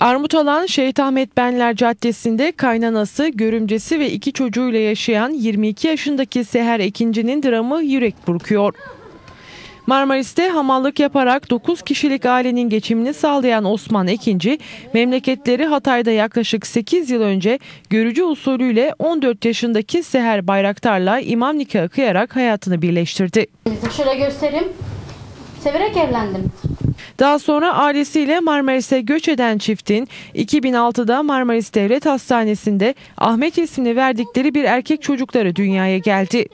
Armutalan Şehit Ahmet Benler Caddesi'nde kaynanası, görümcesi ve iki çocuğuyla yaşayan 22 yaşındaki Seher Ekinci'nin dramı yürek burkuyor. Marmaris'te hamallık yaparak 9 kişilik ailenin geçimini sağlayan Osman Ekinci, memleketleri Hatay'da yaklaşık 8 yıl önce görücü usulüyle 14 yaşındaki Seher Bayraktar'la imam nikahı kıyarak hayatını birleştirdi. Şöyle göstereyim. Severek evlendim. Daha sonra ailesiyle Marmaris'e göç eden çiftin 2006'da Marmaris Devlet Hastanesi'nde Ahmet ismini verdikleri bir erkek çocukları dünyaya geldi.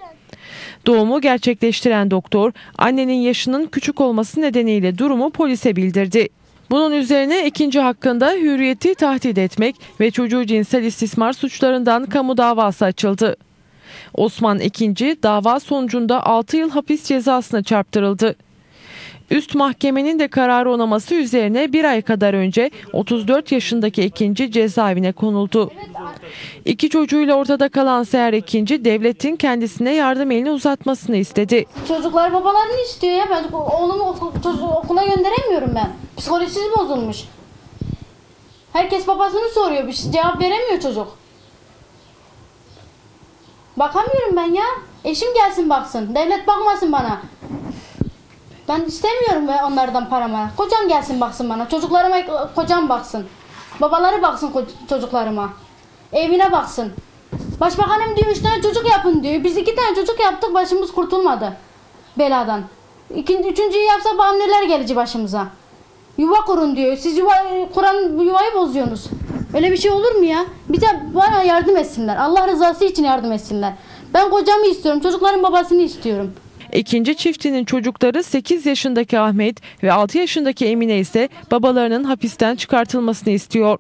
Doğumu gerçekleştiren doktor annenin yaşının küçük olması nedeniyle durumu polise bildirdi. Bunun üzerine ikinci hakkında hürriyeti tahdit etmek ve çocuğu cinsel istismar suçlarından kamu davası açıldı. Osman ikinci dava sonucunda 6 yıl hapis cezasına çarptırıldı. Üst mahkemenin de kararı onaması üzerine bir ay kadar önce 34 yaşındaki ikinci cezaevine konuldu. İki çocuğuyla ortada kalan Seher ikinci devletin kendisine yardım elini uzatmasını istedi. Çocuklar babalarını istiyor ya. Ben oğlumu okula gönderemiyorum ben. Psikolojisi bozulmuş. Herkes babasını soruyor. Bir şey- cevap veremiyor çocuk. Bakamıyorum ben ya. Eşim gelsin baksın. Devlet bakmasın bana. Ben istemiyorum be onlardan paramı. Kocam gelsin baksın bana. Çocuklarıma kocam baksın. Babaları baksın çocuklarıma. Evine baksın. Başbakanım diyor üç tane çocuk yapın diyor. Biz iki tane çocuk yaptık başımız kurtulmadı. Beladan. İkinci, üçüncüyü yapsa bağım neler gelecek başımıza. Yuva kurun diyor. Siz yuva kuran yuvayı bozuyorsunuz. Öyle bir şey olur mu ya? Bize bana yardım etsinler. Allah rızası için yardım etsinler. Ben kocamı istiyorum. Çocukların babasını istiyorum. İkinci çiftinin çocukları 8 yaşındaki Ahmet ve 6 yaşındaki Emine ise babalarının hapisten çıkartılmasını istiyor.